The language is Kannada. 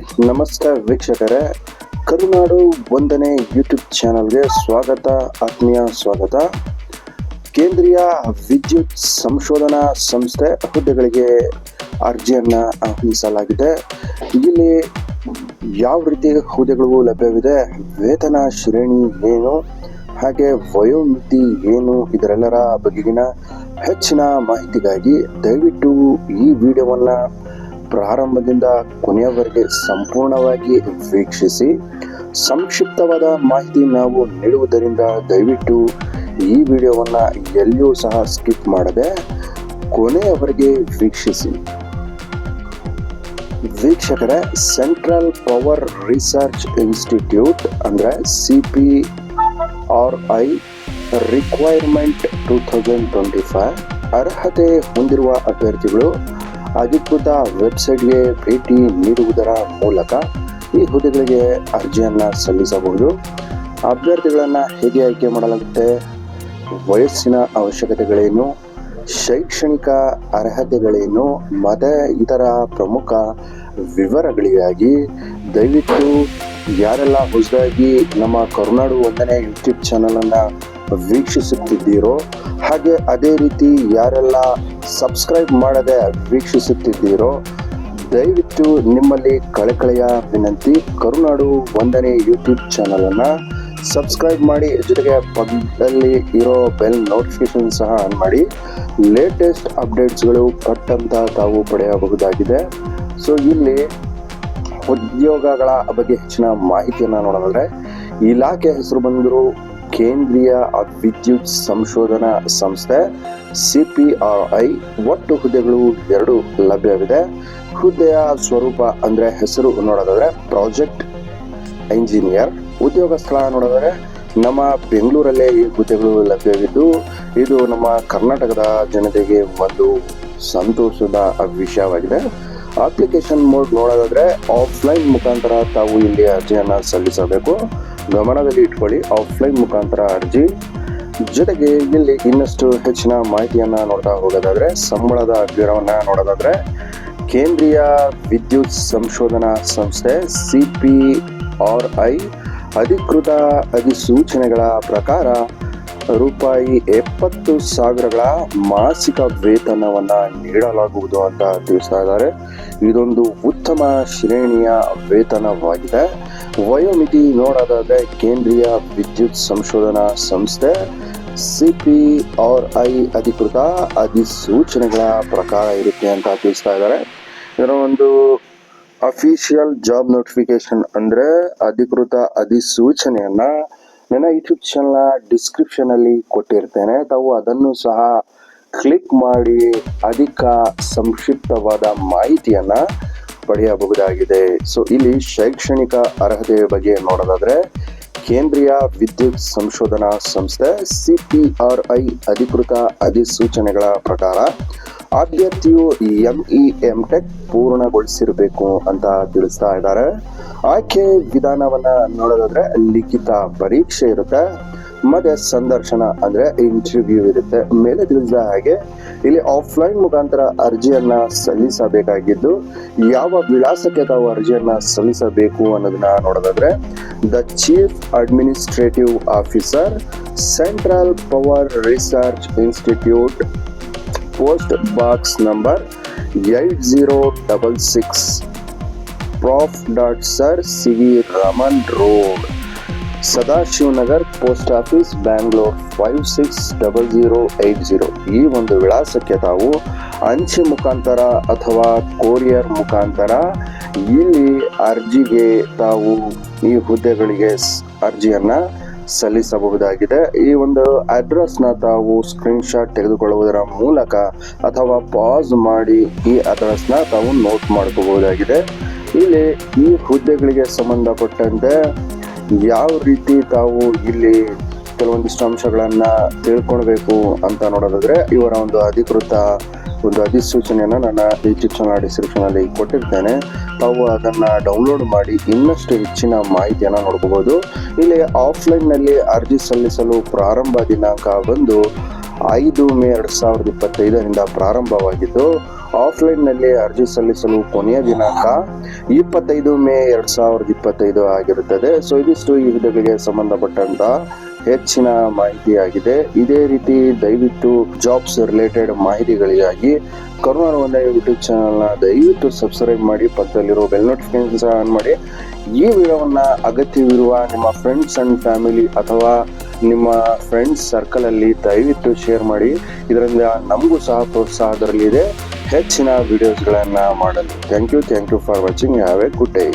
ನಮಸ್ಕಾರ ವೀಕ್ಷಕರೇ. ಕರುನಾಡು ಒಂದನೇ ಯೂಟ್ಯೂಬ್ ಚಾನಲ್ಗೆ ಸ್ವಾಗತ, ಆತ್ಮೀಯ ಸ್ವಾಗತ. ಕೇಂದ್ರೀಯ ವಿದ್ಯುತ್ ಸಂಶೋಧನಾ ಸಂಸ್ಥೆ ಹುದ್ದೆಗಳಿಗೆ ಅರ್ಜಿಯನ್ನು ಆಹ್ವಾನಿಸಲಾಗಿದೆ ಇಲ್ಲಿ ಯಾವ ರೀತಿ ಹುದ್ದೆಗಳು ಲಭ್ಯವಿದೆ, ವೇತನ ಶ್ರೇಣಿ ಏನು, ಹಾಗೆ ವಯೋಮಿತಿ ಏನು, ಇದರೆಲ್ಲರ ಬಗೆಗಿನ ಹೆಚ್ಚಿನ ಮಾಹಿತಿಗಾಗಿ ದಯವಿಟ್ಟು ಈ ವಿಡಿಯೋವನ್ನು ಪ್ರಾರಂಭದಿಂದ ಕೊನೆಯವರೆಗೆ ಸಂಪೂರ್ಣವಾಗಿ ವೀಕ್ಷಿಸಿ, ಸಂಕ್ಷಿಪ್ತವಾದ ಮಾಹಿತಿ ನಾವು ನೀಡುವುದರಿಂದ ದಯವಿಟ್ಟು ಈ ವಿಡಿಯೋವನ್ನು ಎಲ್ಲಿಯೂ ಸಹ ಸ್ಕಿಪ್ ಮಾಡದೆ ಕೊನೆಯವರೆಗೆ ವೀಕ್ಷಿಸಿ. ವೀಕ್ಷಕರೇ, ಸೆಂಟ್ರಲ್ ಪವರ್ ರಿಸರ್ಚ್ ಇನ್ಸ್ಟಿಟ್ಯೂಟ್ ಅಂದರೆ C P R I requirement two thousand twenty five ಅರ್ಹತೆ ಹೊಂದಿರುವ ಅಭ್ಯರ್ಥಿಗಳು ಅಧಿಕೃತ ವೆಬ್ಸೈಟ್ಗೆ ಭೇಟಿ ನೀಡುವುದರ ಮೂಲಕ ಈ ಹುದ್ದೆಗಳಿಗೆ ಅರ್ಜಿಯನ್ನು ಸಲ್ಲಿಸಬಹುದು. ಅಭ್ಯರ್ಥಿಗಳನ್ನು ಹೇಗೆ ಆಯ್ಕೆ ಮಾಡಲಾಗುತ್ತೆ? ವಯಸ್ಸಿನ ಅವಶ್ಯಕತೆಗಳೇನು? ಶೈಕ್ಷಣಿಕ ಅರ್ಹತೆಗಳೇನು? ಮತ್ತು ಇತರ ಪ್ರಮುಖ ವಿವರಗಳಿಗಾಗಿ ದಯವಿಟ್ಟು ಯಾರೆಲ್ಲ ಹೊಸದಾಗಿ ನಮ್ಮ ಕರುನಾಡು ಒಂದನೇ ಯೂಟ್ಯೂಬ್ ಚಾನಲನ್ನು ವೀಕ್ಷಿಸುತ್ತಿದ್ದೀರೋ ಹಾಗೆ ಅದೇ ರೀತಿ ಯಾರೆಲ್ಲ ಸಬ್ಸ್ಕ್ರೈಬ್ ಮಾಡದೆ ವೀಕ್ಷಿಸುತ್ತಿದ್ದೀರೋ ದಯವಿಟ್ಟು ನಿಮ್ಮಲ್ಲಿ ಕಳಕಳೆಯ ವಿನಂತಿ. ಕರುನಾಡು ಒಂದನೇ ಯೂಟ್ಯೂಬ್ ಚಾನಲನ್ನು ಸಬ್ಸ್ಕ್ರೈಬ್ ಮಾಡಿ, ಜೊತೆಗೆ ಪಕ್ಕದಲ್ಲಿ ಇರೋ ಬೆಲ್ ನೋಟಿಫಿಕೇಶನ್ ಸಹ ಆನ್ ಮಾಡಿ. ಲೇಟೆಸ್ಟ್ ಅಪ್ಡೇಟ್ಸ್ಗಳು ಪಟ್ಟಂತ ತಾವು ಪಡೆಯಬಹುದಾಗಿದೆ. ಸೊ, ಇಲ್ಲಿ ಉದ್ಯೋಗಗಳ ಬಗ್ಗೆ ಹೆಚ್ಚಿನ ಮಾಹಿತಿಯನ್ನು ನೋಡೋದಾದ್ರೆ, ಇಲಾಖೆ ಹೆಸರು ಬಂದರು ಕೇಂದ್ರೀಯ ವಿದ್ಯುತ್ ಸಂಶೋಧನಾ ಸಂಸ್ಥೆ, ಸಿ ಪಿ ಆರ್ ಐ, ಒಟ್ಟು ಹುದ್ದೆಗಳು ಎರಡು ಲಭ್ಯವಿದೆ. ಹುದ್ದೆಯ ಸ್ವರೂಪ ಅಂದರೆ ಹೆಸರು ನೋಡೋದಾದ್ರೆ ಪ್ರಾಜೆಕ್ಟ್ ಇಂಜಿನಿಯರ್. ಉದ್ಯೋಗ ಸ್ಥಳ ನೋಡೋದಾದ್ರೆ ನಮ್ಮ ಬೆಂಗಳೂರಲ್ಲೇ ಈ ಹುದ್ದೆಗಳು ಲಭ್ಯವಿದ್ದು, ಇದು ನಮ್ಮ ಕರ್ನಾಟಕದ ಜನತೆಗೆ ಒಂದು ಸಂತೋಷದ ವಿಷಯವಾಗಿದೆ. ಅಪ್ಲಿಕೇಶನ್ ಮೋಡ್ ನೋಡೋದಾದ್ರೆ ಆಫ್ಲೈನ್ ಮುಖಾಂತರ ತಾವು ಇಲ್ಲಿ ಅರ್ಜಿಯನ್ನು ಸಲ್ಲಿಸಬೇಕು. ಗಮನದಲ್ಲಿ ಇಟ್ಕೊಳ್ಳಿ. ಆಫ್ಲೈನ್ ಮುಖಾಂತರ ಅರ್ಜಿ. ಜೊತೆಗೆ ಇಲ್ಲಿ ಇನ್ನಷ್ಟು ಹೆಚ್ಚಿನ ಮಾಹಿತಿಯನ್ನ ನೋಡ್ತಾ ಹೋಗೋದಾದ್ರೆ, ಸಂಬಳದ ವಿವರವನ್ನ ನೋಡೋದಾದ್ರೆ, ಕೇಂದ್ರೀಯ ವಿದ್ಯುತ್ ಸಂಶೋಧನಾ ಸಂಸ್ಥೆ ಸಿ ಪಿ ಆರ್ ಐ ಅಧಿಕೃತ ಅಧಿಸೂಚನೆಗಳ ಪ್ರಕಾರ ರೂಪಾಯಿ ಎಪ್ಪತ್ತು ಸಾವಿರಗಳ ಮಾಸಿಕ ವೇತನವನ್ನ ನೀಡಲಾಗುವುದು ಅಂತ ತಿಳಿಸ್ತಾ ಇದ್ದಾರೆ. ಇದೊಂದು ಉತ್ತಮ ಶ್ರೇಣಿಯ ವೇತನವಾಗಿದೆ. ವಯೋಮಿತಿ ನೋಡೋದಾದ್ರೆ ಕೇಂದ್ರೀಯ ವಿದ್ಯುತ್ ಸಂಶೋಧನಾ ಸಂಸ್ಥೆ, ಸಿ ಪಿ ಆರ್ ಐ ಅಧಿಕೃತ ಅಧಿಸೂಚನೆಗಳ ಪ್ರಕಾರ ಇರುತ್ತೆ ಅಂತ ತಿಳಿಸ್ತಾ ಇದ್ದಾರೆ. ಇದರ ಒಂದು ಅಫಿಷಿಯಲ್ ಜಾಬ್ ನೋಟಿಫಿಕೇಶನ್ ಅಂದರೆ ಅಧಿಕೃತ ಅಧಿಸೂಚನೆಯನ್ನ ನನ್ನ ಯೂಟ್ಯೂಬ್ ಚಾನಲ್ ಡಿಸ್ಕ್ರಿಪ್ಷನ್ ಅಲ್ಲಿ ಕೊಟ್ಟಿರ್ತೇನೆ. ತಾವು ಅದನ್ನು ಸಹ ಕ್ಲಿಕ್ ಮಾಡಿ ಅಧಿಕ ಸಂಕ್ಷಿಪ್ತವಾದ ಮಾಹಿತಿಯನ್ನ ಪಡೆಯಬಹುದಾಗಿದೆ. ಸೊ ಇಲ್ಲಿ ಶೈಕ್ಷಣಿಕ ಅರ್ಹತೆಯ ಬಗ್ಗೆ ನೋಡೋದಾದರೆ, ಕೇಂದ್ರೀಯ ವಿದ್ಯುತ್ ಸಂಶೋಧನಾ ಸಂಸ್ಥೆ ಸಿ ಪಿ ಆರ್ ಐ ಅಧಿಕೃತ ಅಧಿಸೂಚನೆಗಳ ಪ್ರಕಾರ ಅಭ್ಯರ್ಥಿಯು ಇ ಎಂ ಟೆಕ್ ಪೂರ್ಣಗೊಳಿಸಿರಬೇಕು ಅಂತ ತಿಳಿಸ್ತಾ ಇದ್ದಾರೆ. ಆಯ್ಕೆ ವಿಧಾನವನ್ನ ನೋಡೋದಾದ್ರೆ ಲಿಖಿತ ಪರೀಕ್ಷೆ ಇರುತ್ತೆ. ಮತ್ತೆ ಸಂದರ್ಶನ ಅಂದ್ರೆ ಇಂಟರ್ವ್ಯೂ ಇರುತ್ತೆ. ಮೇಲೆ ತಿಳಿಸಿದ ಹಾಗೆ ಇಲ್ಲಿ ಆಫ್ಲೈನ್ ಮುಖಾಂತರ ಅರ್ಜಿಯನ್ನ ಸಲ್ಲಿಸಬೇಕಾಗಿದ್ದು, ಯಾವ ವಿಳಾಸಕ್ಕೆ ತಾವು ಅರ್ಜಿಯನ್ನ ಸಲ್ಲಿಸಬೇಕು ಅನ್ನೋದನ್ನ ನೋಡೋದಾದ್ರೆ the chief administrative officer central power research institute post box number eight zero double six prof dot sir C V Raman road Sadashivanagar post office Bangalore five six double zero eight zero ಈ ಒಂದು ವಿಳಾಸಕ್ಕೆ ತಾವು ಅಂಚೆ ಮುಖಾಂತರ ಅಥವಾ ಕೊರಿಯರ್ ಮುಖಾಂತರ ಇಲ್ಲಿ ಅರ್ಜಿಗೆ ತಾವು ಈ ಹುದ್ದೆಗಳಿಗೆ ಅರ್ಜಿಯನ್ನು ಸಲ್ಲಿಸಬಹುದಾಗಿದೆ. ಈ ಒಂದು ಅಡ್ರೆಸ್ನ ತಾವು ಸ್ಕ್ರೀನ್ಶಾಟ್ ತೆಗೆದುಕೊಳ್ಳುವುದರ ಮೂಲಕ ಅಥವಾ ಪಾಸ್ ಮಾಡಿ ಈ ಅಡ್ರೆಸ್ನ ತಾವು ನೋಟ್ ಮಾಡ್ಕೋಬಹುದಾಗಿದೆ. ಇಲ್ಲಿ ಈ ಹುದ್ದೆಗಳಿಗೆ ಸಂಬಂಧಪಟ್ಟಂತೆ ಯಾವ ರೀತಿ ತಾವು ಇಲ್ಲಿ ಕೆಲವೊಂದಿಷ್ಟು ಅಂಶಗಳನ್ನ ತಿಳ್ಕೊಳ್ಬೇಕು ಅಂತ ನೋಡೋದಾದ್ರೆ ಇವರ ಒಂದು ಅಧಿಕೃತ ಒಂದು ಅಧಿಸೂಚನೆಯನ್ನು ನನ್ನ ಚಾನಲ್ ಡಿಸ್ಕ್ರಿಪ್ಷನ್ ಅಲ್ಲಿ ಕೊಟ್ಟಿರ್ತೇನೆ. ತಾವು ಅದನ್ನ ಡೌನ್ಲೋಡ್ ಮಾಡಿ ಇನ್ನಷ್ಟು ಹೆಚ್ಚಿನ ಮಾಹಿತಿಯನ್ನು ನೋಡ್ಕೋಬಹುದು ಇಲ್ಲಿ ಆಫ್ಲೈನ್ನಲ್ಲಿ ಅರ್ಜಿ ಸಲ್ಲಿಸಲು ಪ್ರಾರಂಭ ದಿನಾಂಕ ಬಂದು ಐದು ಮೇ ಎರಡ್ ಸಾವಿರದ ಇಪ್ಪತ್ತೈದರಿಂದ ಪ್ರಾರಂಭವಾಗಿದ್ದು ಆಫ್ಲೈನ್ನಲ್ಲಿ ಅರ್ಜಿ ಸಲ್ಲಿಸಲು ಕೊನೆಯ ದಿನಾಂಕ ಇಪ್ಪತ್ತೈದು ಮೇ ಎರಡ್ ಸಾವಿರದ ಇಪ್ಪತ್ತೈದು ಆಗಿರುತ್ತದೆ. ಸೊ, ಇದಿಷ್ಟು ಈ ವಿಧಗಳಿಗೆ ಸಂಬಂಧಪಟ್ಟಂತ ಹೆಚ್ಚಿನ ಮಾಹಿತಿಯಾಗಿದೆ. ಇದೇ ರೀತಿ ದಯವಿಟ್ಟು ಜಾಬ್ಸ್ ರಿಲೇಟೆಡ್ ಮಾಹಿತಿಗಳಿಗಾಗಿ ಕರುಣಾ ಒಂದ ಯೂಟ್ಯೂಬ್ ಚಾನಲ್ನ ದಯವಿಟ್ಟು ಸಬ್ಸ್ಕ್ರೈಬ್ ಮಾಡಿ, ಪಕ್ಕದಲ್ಲಿರೋ ಬೆಲ್ ನೋಟಿಫಿಕೇಶನ್ ಆನ್ ಮಾಡಿ. ಈ ವಿಡಿಯೋವನ್ನ ಅಗತ್ಯವಿರುವ ನಿಮ್ಮ ಫ್ರೆಂಡ್ಸ್ ಅಂಡ್ ಫ್ಯಾಮಿಲಿ ಅಥವಾ ನಿಮ್ಮ ಫ್ರೆಂಡ್ಸ್ ಸರ್ಕಲ್ ಅಲ್ಲಿ ದಯವಿಟ್ಟು ಶೇರ್ ಮಾಡಿ. ಇದರಿಂದ ನಮಗೂ ಸಹ ಪ್ರೋತ್ಸಾಹ ದೊರಲಿದೆ ಹೆಚ್ಚಿನ ವಿಡಿಯೋಸ್ಗಳನ್ನು ಮಾಡಲು. Thank you thank you for watching have a good day